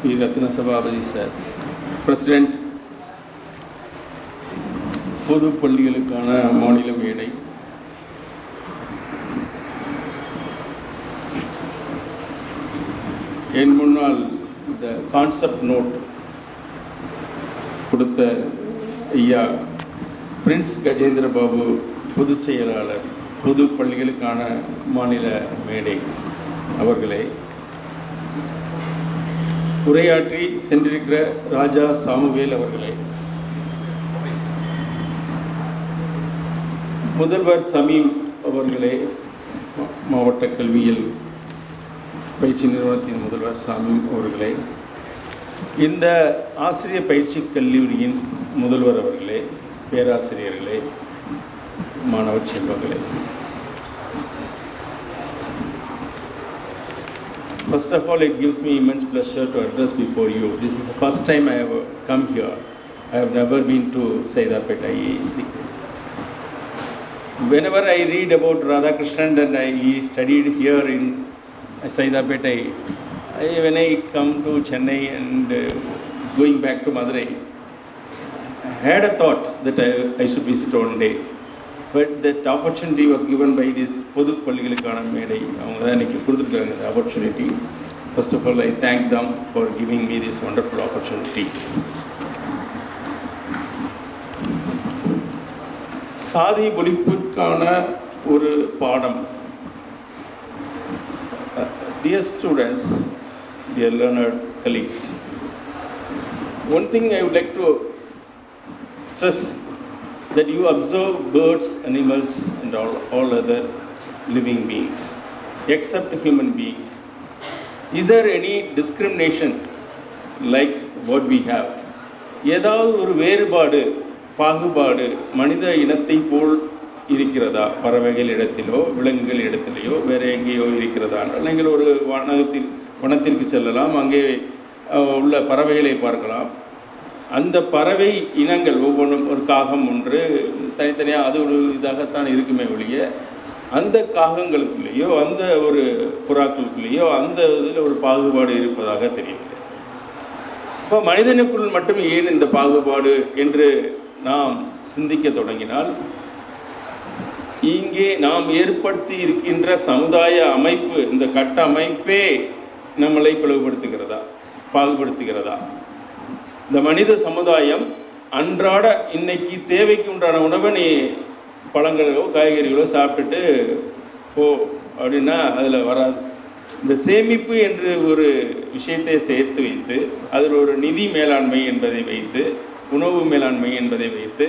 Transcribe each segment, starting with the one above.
P Ratna Sabapathy sir president பொது பள்ளிகளுக்கான மாநில மேடை என் முன்னால் இந்த கான்செப்ட் நோட் கொடுத்த ஐயா பிரின்ஸ் கஜேந்திர பாபு பொதுச் செயலாளர் பொது பள்ளிகளுக்கான மாநில மேடை அவர்களே உரையாற்றி சென்றிருக்கிற ராஜா சாமுவேல் அவர்களே. முதல்வர் சமீம் அவர்களே மா- மாவட்ட கல்வியியல் பயிற்சி நிறுவனத்தின் முதல்வர் சாமீம் அவர்களே இந்த ஆசிரியர் பயிற்சி கல்லூரியின் முதல்வர் அவர்களே பேராசிரியர்களே மாணவ செல்வங்களே. First of all, it gives me immense pleasure to address before you. This is the first time I have come here. I have never been to Saidapet IAC. Whenever I read about Radhakrishnan and I he studied here in Saidapet, I, I, when I come to Chennai and uh, going back to Madurai, I had a thought that I, I should visit one day. But that opportunity was given by this பொது பள்ளிகளுக்கான மேடை. அவங்க தான் இன்னைக்கு கொடுத்துருக்காங்க இந்த opportunity first of all I thank them for giving me this wonderful opportunity சாதி ஒழிப்புக்கான ஒரு பாடம். Dear students dear learner colleagues one thing I would like to stress that you observe birds, animals, and all, all other living beings, except human beings. Is there any discrimination like what we have? ஏதாவது ஒரு வேறுபாடு பாகுபாடு மனித இனத்தை போல் இருக்கிறதா பறவைகள் இடத்திலோ விலங்குகள் இடத்திலேயோ வேறு எங்கேயோ இருக்கிறதா நீங்கள் ஒரு வனத்தில் வனத்திற்கு செல்லலாம் அங்கே உள்ள பறவைகளை பார்க்கலாம் அந்த பறவை இனங்கள் ஒவ்வொன்றும் ஒரு காகம் ஒன்று தனித்தனியாக அது ஒரு இதாகத்தான் இருக்குமே ஒழிய அந்த காகங்களுக்குள்ளேயோ அந்த ஒரு புறாக்களுக்குள்ளேயோ அந்த இதில் ஒரு பாகுபாடு இருப்பதாக தெரியவில்லை. இப்போ மனிதனுக்குள் மட்டும் ஏன் இந்த பாகுபாடு என்று நாம் சிந்திக்க தொடங்கினால் இங்கே நாம் ஏற்படுத்தி இருக்கின்ற சமுதாய அமைப்பு இந்த கட்ட அமைப்பே நம்மளை பிளவுபடுத்துகிறதா பாகுபடுத்துகிறதா? இந்த மனித சமுதாயம் அன்றாட இன்னைக்கு தேவைக்கு உண்டான உணவை நீ பழங்களோ காய்கறிகளோ சாப்பிட்டுட்டு போ அப்படின்னா அதில் வராது. இந்த சேமிப்பு என்று ஒரு விஷயத்தை சேர்த்து வைத்து அதில் ஒரு நிதி மேலாண்மை என்பதை வைத்து உணவு மேலாண்மை என்பதை வைத்து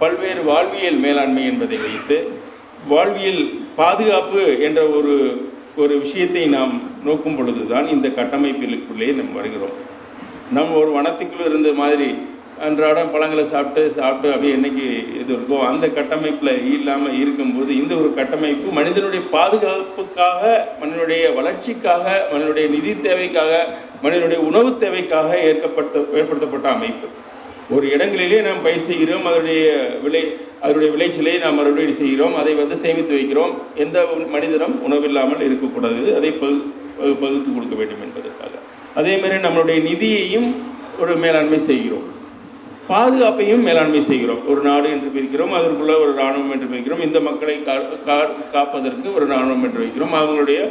பல்வேறு வாழ்வியல் மேலாண்மை என்பதை வைத்து வாழ்வியல் பாதுகாப்பு என்ற ஒரு ஒரு விஷயத்தை நாம் நோக்கும் பொழுதுதான் இந்த கட்டமைப்பிற்குள்ளே நாம் வருகிறோம். நம்ம ஒரு வனத்துக்குள்ளே இருந்த மாதிரி அன்றாடம் பழங்களை சாப்பிட்டு சாப்பிட்டு அப்படியே என்றைக்கு இது இருக்கோ அந்த கட்டமைப்பில் இல்லாமல் இருக்கும்போது இந்த ஒரு கட்டமைப்பு மனிதனுடைய பாதுகாப்புக்காக மனிதனுடைய வளர்ச்சிக்காக மனிதனுடைய நிதி தேவைக்காக மனிதனுடைய உணவு தேவைக்காக ஏற்கப்பட்ட ஏற்படுத்தப்பட்ட அமைப்பு. ஒரு இடங்களிலே நாம் பயிர் செய்கிறோம் அதனுடைய விளை அதனுடைய விளைச்சலை நாம் மறுபடியும் செய்கிறோம் அதை வந்து சேமித்து வைக்கிறோம். எந்த மனிதனும் உணவில்லாமல் இருக்கக்கூடாது. அதை பகு பகு- பகுத்து கொடுக்க வேண்டும் என்பதற்காக. அதே மாதிரி நம்மளுடைய நிதியையும் ஒரு மேலாண்மை செய்கிறோம். பாதுகாப்பையும் மேலாண்மை செய்கிறோம். ஒரு நாடு என்று பிரிக்கிறோம் அதற்குள்ள ஒரு இராணுவம் என்று பிரிக்கிறோம் இந்த மக்களை கா- காப்பதற்கு ஒரு இராணுவம் என்று வைக்கிறோம் அவங்களுடைய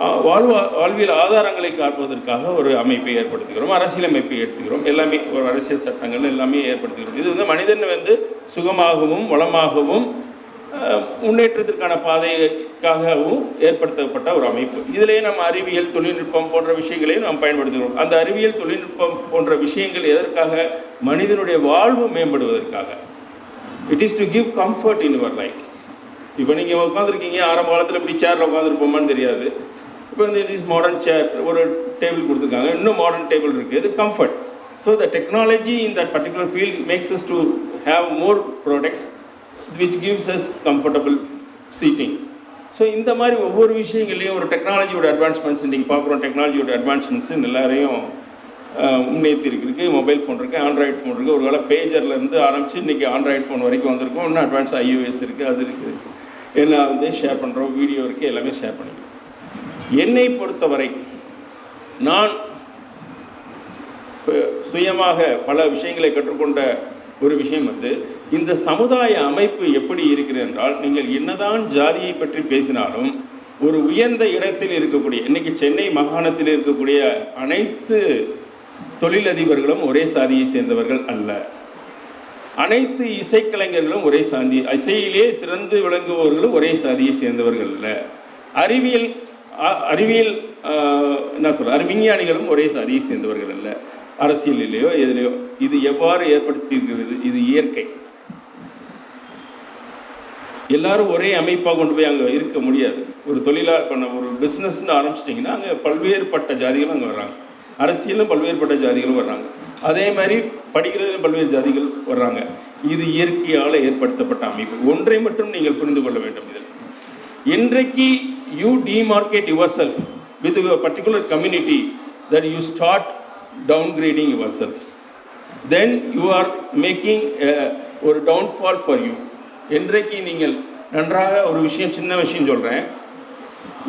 வாழ்வா வாழ்வியல் ஆதாரங்களை காப்பதற்காக ஒரு அமைப்பை ஏற்படுத்துகிறோம் அரசியலமைப்பை ஏற்றுகிறோம் எல்லாமே ஒரு அரசியல் சட்டங்கள் எல்லாமே ஏற்படுத்துகிறோம். இது வந்து மனிதன் வந்து சுகமாகவும் வளமாகவும் முன்னேற்றத்திற்கான பாதைக்காகவும் ஏற்படுத்தப்பட்ட ஒரு அமைப்பு. இதிலே நம்ம அறிவியல் தொழில்நுட்பம் போன்ற விஷயங்களையும் நாம் பயன்படுத்துகிறோம். அந்த அறிவியல் தொழில்நுட்பம் போன்ற விஷயங்கள் எதற்காக? மனிதனுடைய வாழ்வு மேம்படுவதற்காக. It is to give comfort in your life இப்போ நீங்கள் உட்காந்துருக்கீங்க ஆரம்ப காலத்தில் இப்படி சேரில் உட்காந்துருப்போமான்னு தெரியாது. இப்போ வந்து இட் இஸ் மாடர்ன் சேர் ஒரு டேபிள் கொடுத்துருக்காங்க. இன்னும் மாடர்ன் டேபிள் இருக்குது இது comfort so the technology in that particular field makes us to have more products which gives us comfortable seating so இந்த மாதிரி ஒவ்வொரு விஷயங்களையும் ஒரு டெக்னாலஜியோட அட்வான்ஸ்மெண்ட்ஸ் இன்றைக்கி பார்க்குறோம் டெக்னாலஜியோட அட்வான்ஸ்மெண்ட்ஸ் எல்லாரையும் முன்னேற்றி இருக்கு. மொபைல் ஃபோன் இருக்குது ஆண்ட்ராய்டு ஃபோன் இருக்குது ஒரு வேளை பேஜர்லேருந்து ஆரம்பித்து இன்றைக்கி ஆண்ட்ராய்டு ஃபோன் வரைக்கும் வந்திருக்கும். இன்னும் அட்வான்ஸ் ஐஓஎஸ் இருக்குது அது இருக்குது எல்லாம் வந்து ஷேர் பண்ணுறோம் வீடியோ இருக்குது எல்லாமே ஷேர் பண்ணிக்கிறோம். என்னை பொறுத்தவரை நான் சுயமாக பல விஷயங்களை கற்றுக்கொண்ட ஒரு விஷயம் வந்து இந்த சமுதாய அமைப்பு எப்படி இருக்கிறது என்றால் நீங்கள் என்னதான் ஜாதியை பற்றி பேசினாலும் ஒரு உயர்ந்த இடத்தில் இருக்கக்கூடிய இன்னைக்கு சென்னை மாகாணத்தில் இருக்கக்கூடிய அனைத்து தொழிலதிபர்களும் ஒரே சாதியை சேர்ந்தவர்கள் அல்ல. அனைத்து இசைக்கலைஞர்களும் ஒரே சாதி இசையிலே சிறந்து விளங்குபவர்களும் ஒரே சாதியை சேர்ந்தவர்கள் அல்ல. அறிவியல் அறிவியல் என்ன சொல்ற விஞ்ஞானிகளும் ஒரே சாதியை சேர்ந்தவர்கள் அல்ல. அரசியலிலேயோ எதிலையோ இது எவ்வாறு ஏற்படுத்தியிருக்கிறது? இது இயற்கை. எல்லாரும் ஒரே அமைப்பாக கொண்டு போய் அங்கே இருக்க முடியாது. ஒரு தொழிலாக பண்ண ஒரு பிஸ்னஸ்னு ஆரம்பிச்சிட்டிங்கன்னா அங்கே பல்வேறுபட்ட ஜாதிகளும் அங்கே வர்றாங்க. அரசியலும் பல்வேறுபட்ட ஜாதிகளும் வர்றாங்க. அதே மாதிரி படிக்கிறதுல பல்வேறு ஜாதிகள் வர்றாங்க. இது இயற்கையால் ஏற்படுத்தப்பட்ட அமைப்பு. ஒன்றை மட்டும் நீங்கள் புரிந்து கொள்ள வேண்டும் இதில். இன்றைக்கு you demarcate yourself with particular community that you start downgrading yourself then you are making ஒரு டவுன்ஃபால் ஃபார் யூ என்றைக்கு நீங்கள் நன்றாக ஒரு விஷயம் சின்ன விஷயம் சொல்கிறேன்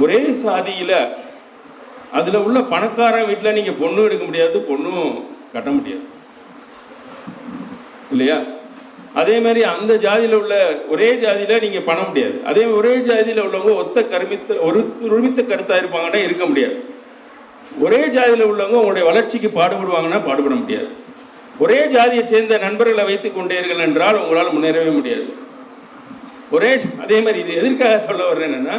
ஒரே சாதியில் அதில் உள்ள பணக்காரன் வீட்டில் நீங்கள் பொண்ணும் எடுக்க முடியாது பொண்ணும் கட்ட முடியாது. இல்லையா? அதே மாதிரி அந்த ஜாதியில் உள்ள ஒரே ஜாதியில் நீங்கள் பண்ண முடியாது. அதே ஒரே ஜாதியில் உள்ளவங்க ஒத்த கருமித்த ஒரு ஒருமித்த கருத்தாக இருப்பாங்கன்னா இருக்க முடியாது. ஒரே ஜாதியில் உள்ளவங்க உங்களுடைய வளர்ச்சிக்கு பாடுபடுவாங்கன்னா பாடுபட முடியாது. ஒரே ஜாதியை சேர்ந்த நண்பர்களை வைத்துக் கொண்டீர்கள் என்றால் உங்களால் முன்னேறவே முடியாது. ஒரே அதே மாதிரி இது எதற்காக சொல்ல வர்றேன் என்னன்னா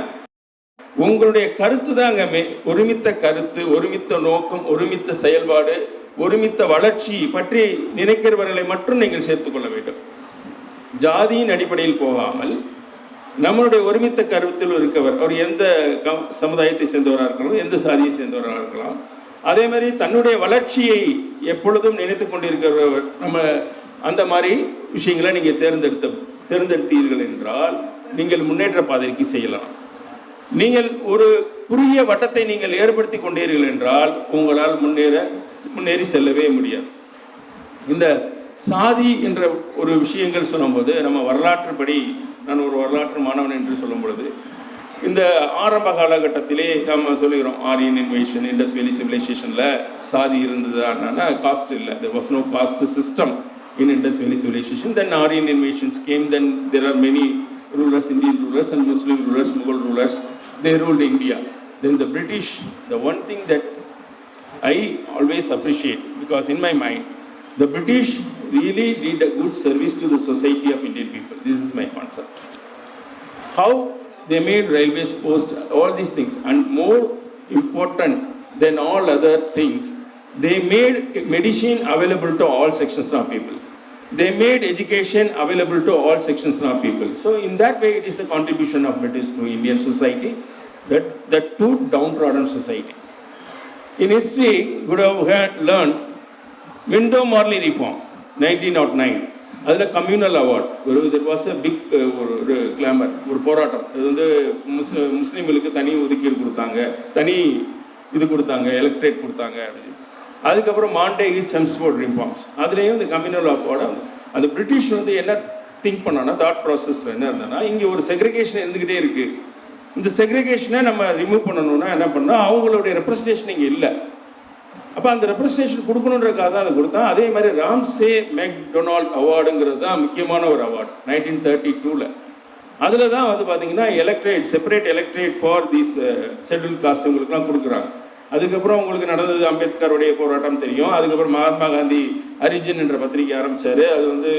உங்களுடைய கருத்து தாங்க மே ஒருமித்த கருத்து ஒருமித்த நோக்கம் ஒருமித்த செயல்பாடு ஒருமித்த வளர்ச்சி பற்றி நினைக்கிறவர்களை மட்டும் நீங்கள் சேர்த்துக்கொள்ள வேண்டும். ஜாதியின் அடிப்படையில் போகாமல் நம்மளுடைய ஒருமித்த கருத்தில் இருக்கவர் அவர் எந்த கம் சமுதாயத்தை சேர்ந்தவராக இருக்கலாம் எந்த சாதியை சேர்ந்தவராக இருக்கலாம் அதே மாதிரி தன்னுடைய வளர்ச்சியை எப்பொழுதும் நினைத்து கொண்டிருக்கிறவர் நம்ம அந்த மாதிரி விஷயங்களை நீங்கள் தேர்ந்தெடுத்த தேர்ந்தெடுத்தீர்கள் என்றால் நீங்கள் முன்னேற்ற பாதைக்கு செய்யலாம். நீங்கள் ஒரு குறுகிய வட்டத்தை நீங்கள் ஏற்படுத்தி கொண்டீர்கள் என்றால் உங்களால் முன்னேற முன்னேறி செல்லவே முடியாது. இந்த சாதி என்ற ஒரு விஷயங்கள் சொல்லும்போது நம்ம வரலாற்றுப்படி நான் ஒரு வரலாற்று மாணவன் என்று சொல்லும் பொழுது இந்த ஆரம்ப காலகட்டத்திலே நம்ம சொல்லுகிறோம் ஆரியன் இன்வேஷன் இண்டஸ் வேலி சிவிலைசேஷனில் சாதி இருந்ததுன்னா காஸ்ட் இல்லை there was no caste system in Indus valley civilisation then Aryan invasions came then there are many rulers Indian rulers and Muslim rulers Mughal rulers they ruled India then the British the one thing that I always appreciate because in my mind the British really did a good service to the society of Indian people. This is my concept. How they made railways post, all these things, and more important than all other things, they made medicine available to all sections of people. They made education available to all sections of people. So in that way, it is a contribution of British to Indian society, that, that down downtrodden society. In history, would have learned window Morley reform. Nineteen nought nine அதில் communal award ஒரு there was a big ஒரு ஒரு clamour ஒரு போராட்டம். இது வந்து முஸ் முஸ்லீம்களுக்கு தனி ஒதுக்கீடு கொடுத்தாங்க தனி இது கொடுத்தாங்க எலக்ட்ரேட் கொடுத்தாங்க. அப்படின்னு. அதுக்கப்புறம் மாண்டேகி செம்ஸ்போர்ட் ரிஃபார்ம்ஸ் அதுலேயும் இந்த கம்யூனல் அவார்டை அந்த பிரிட்டிஷ் வந்து என்ன திங்க் பண்ணான்னா தாட் ப்ராசஸ் என்ன இருந்ததுன்னா இங்கே ஒரு செக்ரிகேஷன் இருந்துக்கிட்டே இருக்குது இந்த செக்ரிகேஷனை நம்ம ரிமூவ் பண்ணணும்னா என்ன பண்ணால் அவங்களுடைய ரெப்ரஸன்டேஷன் இங்கே இல்லை. அப்போ அந்த ரெப்ரஸன்டேஷன் கொடுக்கணுன்றதுக்காக தான் அதை கொடுத்தான். அதே மாதிரி ராம்சே மெக்டொனால்ட் அவார்டுங்கிறது தான் முக்கியமான ஒரு அவார்டு நைன்டீன் தேர்ட்டி டூவில் அதில் தான் வந்து பார்த்தீங்கன்னா electorate separate electorate for these schedule caste உங்களுக்குலாம் கொடுக்குறாங்க. அதுக்கப்புறம் உங்களுக்கு நடந்தது அம்பேத்கருடைய போராட்டம் தெரியும். அதுக்கப்புறம் மகாத்மா காந்தி அரிஜன் என்ற பத்திரிகை ஆரம்பித்தார் அது வந்து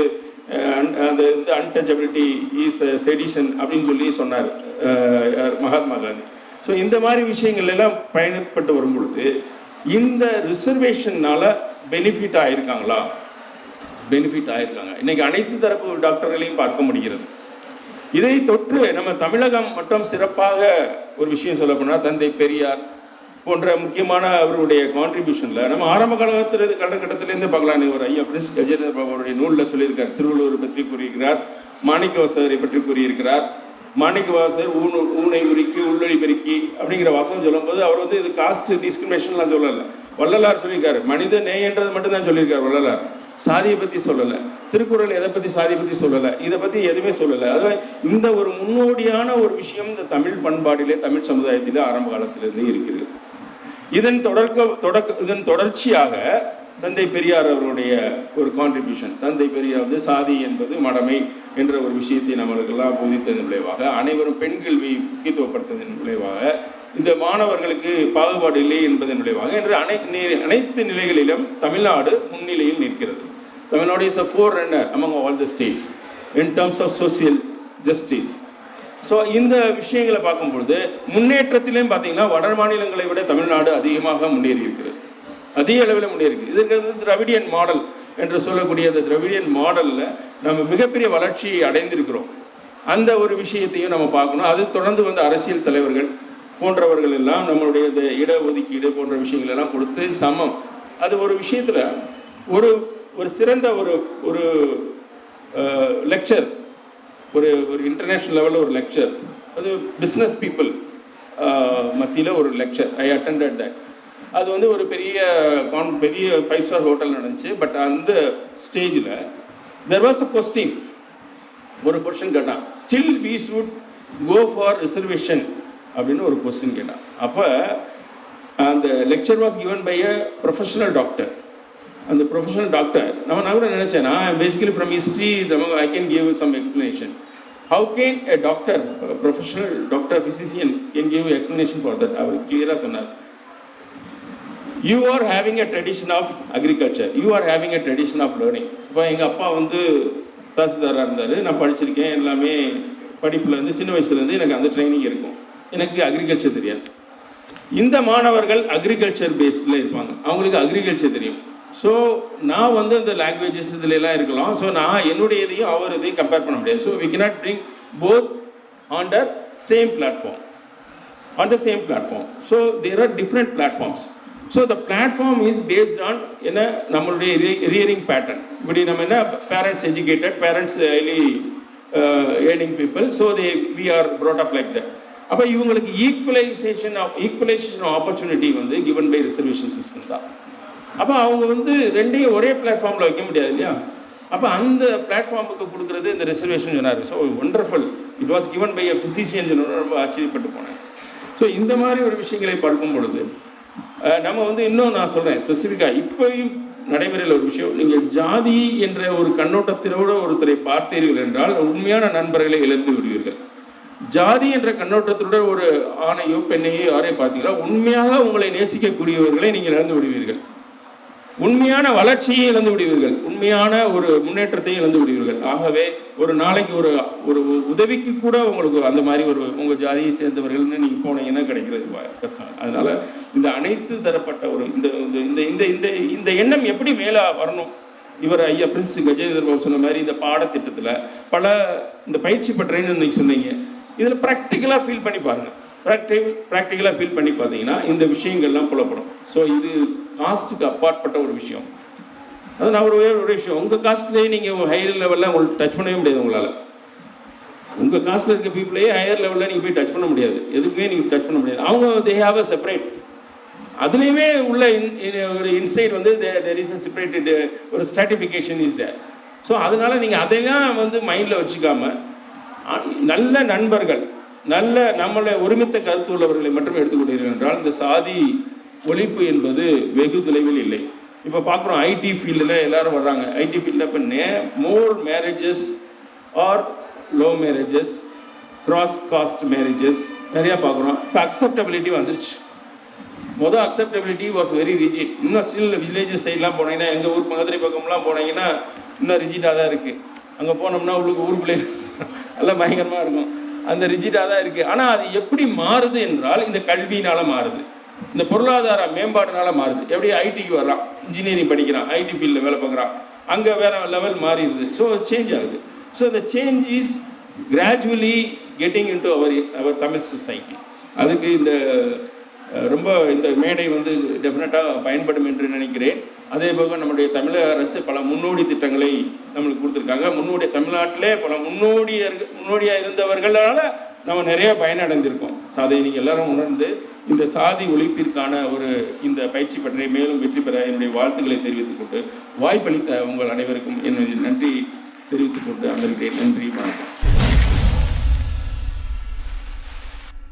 uh, அந்த வந்து அன்டச்சபிலிட்டி ஈஸ் செடிஷன் அப்படின்னு சொல்லி சொன்னார் யார்? Uh, மகாத்மா காந்தி. ஸோ இந்த மாதிரி விஷயங்கள் எல்லாம் பயணப்பட்டு வரும் பொழுது இந்த ரிசர்வேஷன்னால பெனிஃபிட் ஆயிருக்காங்களா? பெனிஃபிட் ஆயிருக்காங்க. இன்னைக்கு அனைத்து தரப்பு டாக்டர்களையும் பார்க்க முடிகிறது. இதை தொற்று நம்ம தமிழகம் மட்டும் சிறப்பாக ஒரு விஷயம் சொல்ல போனால் தந்தை பெரியார் போன்ற முக்கியமான அவருடைய கான்ட்ரிபியூஷனில் நம்ம ஆரம்ப காலகத்தில் காலகட்டத்திலேருந்து பார்க்கலாம் ஒரு ஐயா பிரின்ஸ் கஜேந்திர பாபாவுடைய நூலில் சொல்லியிருக்கார். திருவள்ளுவர் பற்றி கூறியிருக்கிறார். மாணிக்கவாசகரை பற்றி கூறியிருக்கிறார். மாணிக்க வாசர் ஊனு ஊனை உருக்கி உள்ளொளி பெருக்கி அப்படிங்கிற வாசகம் சொல்லும்போது அவர் வந்து இது காஸ்ட் டிஸ்கிரிமினேஷன்லாம் சொல்லலை. வள்ளலார் சொல்லியிருக்காரு. மனித நேயன்றது மட்டும்தான் சொல்லியிருக்காரு வள்ளலார். சாதியை பற்றி சொல்லலை. திருக்குறள் எதை பற்றி சாதியை பற்றி சொல்லலை? இதை பற்றி எதுவுமே சொல்லலை. அதுவே இந்த ஒரு முன்னோடியான ஒரு விஷயம் இந்த தமிழ் பண்பாடிலே தமிழ் சமுதாயத்திலே ஆரம்ப காலத்திலிருந்து இருக்கிறது இதன் தொடர்க்க தொடக்க இதன் தொடர்ச்சியாக தந்தை பெரியார் அவருடைய ஒரு கான்ட்ரிபியூஷன் தந்தை பெரியார் வந்து சாதி என்பது மடமை என்ற ஒரு விஷயத்தை நம்மளுக்கெல்லாம் போதித்ததன் விளைவாக அனைவரும் பெண் கல்வி முக்கியத்துவப்படுத்ததன் விளைவாக இந்த மாணவர்களுக்கு பாகுபாடு இல்லை என்பதன் விளைவாக என்று அனை அனைத்து நிலைகளிலும் தமிழ்நாடு முன்னிலையில் நிற்கிறது. Tamil Nadu is the forerunner among all the states in terms of social justice so இந்த விஷயங்களை பார்க்கும்பொழுது முன்னேற்றத்திலையும் பார்த்தீங்கன்னா வட மாநிலங்களை விட தமிழ்நாடு அதிகமாக முன்னேறி இருக்கிறது அதிக அளவில் முன்னேறி இதுக்கு வந்து திராவிடியன் மாடல் என்று சொல்லக்கூடிய அந்த திராவிடியன் மாடலில் நம்ம மிகப்பெரிய வளர்ச்சியை அடைந்திருக்கிறோம். அந்த ஒரு விஷயத்தையும் நம்ம பார்க்கணும். அது தொடர்ந்து வந்து அரசியல் தலைவர்கள் போன்றவர்கள் எல்லாம் நம்மளுடைய இந்த இடஒதுக்கீடு போன்ற விஷயங்கள் எல்லாம் கொடுத்து சமம். அது ஒரு விஷயத்தில் ஒரு ஒரு சிறந்த ஒரு ஒரு லெக்சர் ஒரு ஒரு இன்டர்நேஷ்னல் லெவலில் ஒரு லெக்சர் அது பிஸ்னஸ் பீப்புள் மத்தியில் ஒரு லெக்சர் ஐ அட்டன்ட் தட் அது வந்து ஒரு பெரிய கான் பெரிய ஃபைவ் ஸ்டார் ஹோட்டல் நடந்துச்சு. பட் அந்த ஸ்டேஜில் தெர் வாஸ் அ கொஸ்டின் ஒரு கொஸ்டின் கேட்டான். Still we should go for reservation அப்படின்னு ஒரு கொஸ்டின் கேட்டான். அப்போ அந்த lecture was given by a professional doctor அந்த ப்ரொஃபஷனல் டாக்டர் நம்ம நான் கூட நினச்சேன். நான் basically from history I can give some explanation how can a doctor professional doctor physician can give explanation for that அவர் கிளியராக சொன்னார். You are having a tradition of agriculture you are having a tradition of learning இப்போ எங்கள் அப்பா வந்து தாசில்தாராக இருந்தார். நான் படிச்சிருக்கேன். எல்லாமே படிப்பில் இருந்து சின்ன வயசுலேருந்து எனக்கு அந்த ட்ரைனிங் இருக்கும். எனக்கு அக்ரிகல்ச்சர் தெரியாது. இந்த மாணவர்கள் அக்ரிகல்ச்சர் பேஸ்டில் இருப்பாங்க. அவங்களுக்கு அக்ரிகல்ச்சர் தெரியும். ஸோ நான் வந்து இந்த லாங்குவேஜஸ் இதுலலாம் இருக்கலாம். ஸோ நான் என்னுடைய இதையும் அவர் இதையும் கம்பேர் பண்ண முடியாது. So we cannot bring both on the same platform. On the same platform so there different platforms. So the platform is based on என்ன நம்மளுடைய ரியரிங் பேட்டர்ன் இப்படி நம்ம என்ன parents educated parents highly earning people so they we are brought up like that. அப்போ இவங்களுக்கு equalisation of equalisation opportunity வந்து given by reservation system தான். அப்போ அவங்க வந்து ரெண்டையும் ஒரே பிளாட்ஃபார்மில் வைக்க முடியாது இல்லையா? அப்போ அந்த பிளாட்ஃபார்முக்கு கொடுக்குறது இந்த ரிசர்வேஷன் சொன்னார். So wonderful it was given by a physician ரொம்ப ஆச்சரியப்பட்டு போனேன். ஸோ இந்த மாதிரி ஒரு விஷயங்களை பார்க்கும் பொழுது நம்ம வந்து இன்னும் நான் சொல்கிறேன் ஸ்பெசிஃபிக்காக இப்போயும் நடைமுறையில் ஒரு விஷயம் நீங்கள் ஜாதி என்ற ஒரு கண்ணோட்டத்திலோடு ஒருத்தரை பார்த்தீர்கள் என்றால் உண்மையான நண்பர்களை இழந்து விடுவீர்கள். ஜாதி என்ற கண்ணோட்டத்தோட ஒரு ஆணையோ பெண்ணையோ யாரையும் பார்த்தீங்களா? உண்மையாக உங்களை நேசிக்கக்கூடியவர்களை நீங்கள் இழந்து விடுவீர்கள். உண்மையான வளர்ச்சியை இழந்து விடுவீர்கள். உண்மையான ஒரு முன்னேற்றத்தையும் இழந்து விடுவீர்கள். ஆகவே ஒரு நாளைக்கு ஒரு ஒரு உதவிக்கு கூட உங்களுக்கு அந்த மாதிரி ஒரு உங்கள் ஜாதியை சேர்ந்தவர்கள்னு நீங்கள் போனீங்கன்னா கிடைக்கிறது கஷ்டம். அதனால் இந்த அனைத்து தரப்பட்ட ஒரு இந்த இந்த- இந்த இந்த இந்த இந்த எண்ணம் எப்படி மேலே வரணும்? இவர் ஐயா பிரின்ஸ் கஜேந்திர பாபு சொன்ன மாதிரி இந்த பாடத்திட்டத்தில் பல இந்த பயிற்சி பெற்றேன்னு இன்னைக்கு சொன்னீங்க. இதில் ப்ராக்டிக்கலாக ஃபீல் பண்ணி பாருங்கள் ப்ராக்டிக் ப்ராக்டிக்கலாக ஃபீல் பண்ணி பார்த்தீங்கன்னா இந்த விஷயங்கள்லாம் புலப்படும். ஸோ இது காஸ்ட்டுக்கு அப்பாற்பட்ட ஒரு விஷயம். அது நான் ஒரு ஒரு விஷயம். உங்கள் காஸ்ட்லேயே நீங்கள் ஹையர் லெவலில் உங்களுக்கு டச் பண்ணவே முடியாது உங்களால். உங்கள் காஸ்ட்டில் இருக்க பீப்புளையே ஹையர் லெவலில் நீங்கள் போய் டச் பண்ண முடியாது. எதுக்குமே நீங்கள் டச் பண்ண முடியாது. அவங்க தே ஹாவ் அ செப்பரேட் அதுலேயுமே உள்ள இன் ஒரு இன்சைட் வந்து தெர் இஸ் அ செப்பரேட்டட் ஒரு ஸ்ட்ராட்டிஃபிகேஷன் இஸ் தேர் ஸோ அதனால் நீங்கள் அதையெல்லாம் வந்து மைண்டில் வச்சுக்காம நல்ல நண்பர்கள் நல்ல நம்மளை ஒருமித்த கருத்து உள்ளவர்களை மட்டும் எடுத்துக்கொண்டீர்கள் என்றால் இந்த சாதி ஒழிப்பு என்பது வெகு தொலைவில் இல்லை. இப்போ பார்க்குறோம் ஐடி ஃபீல்டில் எல்லாரும் வர்றாங்க. ஐடி ஃபீல்டில் இப்போ நே more marriages are love marriages cross caste marriages நிறையா பார்க்குறோம் இப்போ அக்செப்டபிலிட்டி வந்துருச்சு. மொதல் அக்செப்டபிலிட்டி வாஸ் வெரி ரிஜிட் இன்னும் ஸ்டில் வில்லேஜஸ் சைட்லாம் போனீங்கன்னா எங்கள் ஊர் மதுரை பக்கம்லாம் போனீங்கன்னா இன்னும் ரிஜிட்டாக தான் இருக்குது அங்கே போனோம்னா உங்களுக்கு ஊருக்குள்ளே நல்லா பயங்கரமாக இருக்கும். அந்த ரிஜிட்டாக தான் இருக்குது ஆனால் அது எப்படி மாறுது என்றால் இந்த கல்வியினால் மாறுது. இந்த பொருளாதார மேம்பாடுனால மாறுது. எப்படி ஐடிக்கு வர்றான் இன்ஜினியரிங் படிக்கிறான். ஐடி ஃபீல்டில் வேலை பார்க்குறான். அங்கே வேற லெவல் மாறிடுது. ஸோ சேஞ்ச் ஆகுது. So the change is gradually getting into our our Tamil society அதுக்கு இந்த ரொம்ப இந்த மேடை வந்து டெஃபினட்டாக பயன்படும் என்று நினைக்கிறேன். அதே போக நம்முடைய தமிழக அரசு பல முன்னோடி திட்டங்களை நம்மளுக்கு கொடுத்துருக்காங்க. முன்னோடி தமிழ்நாட்டிலே பல முன்னோடியர் முன்னோடியாக இருந்தவர்களால் நம்ம நிறைய பயனடைந்திருக்கோம். அதை நீங்கள் எல்லாரும் உணர்ந்து இந்த சாதி ஒழிப்பிற்கான ஒரு இந்த பயிற்சி பற்றி மேலும் வெற்றி பெற என்னுடைய வாழ்த்துக்களை தெரிவித்துக் கொண்டு வாய்ப்பளித்த உங்கள் அனைவருக்கும் என்னுடைய நன்றி தெரிவித்துக் கொண்டு அமர்கிறேன். நன்றி வணக்கம்.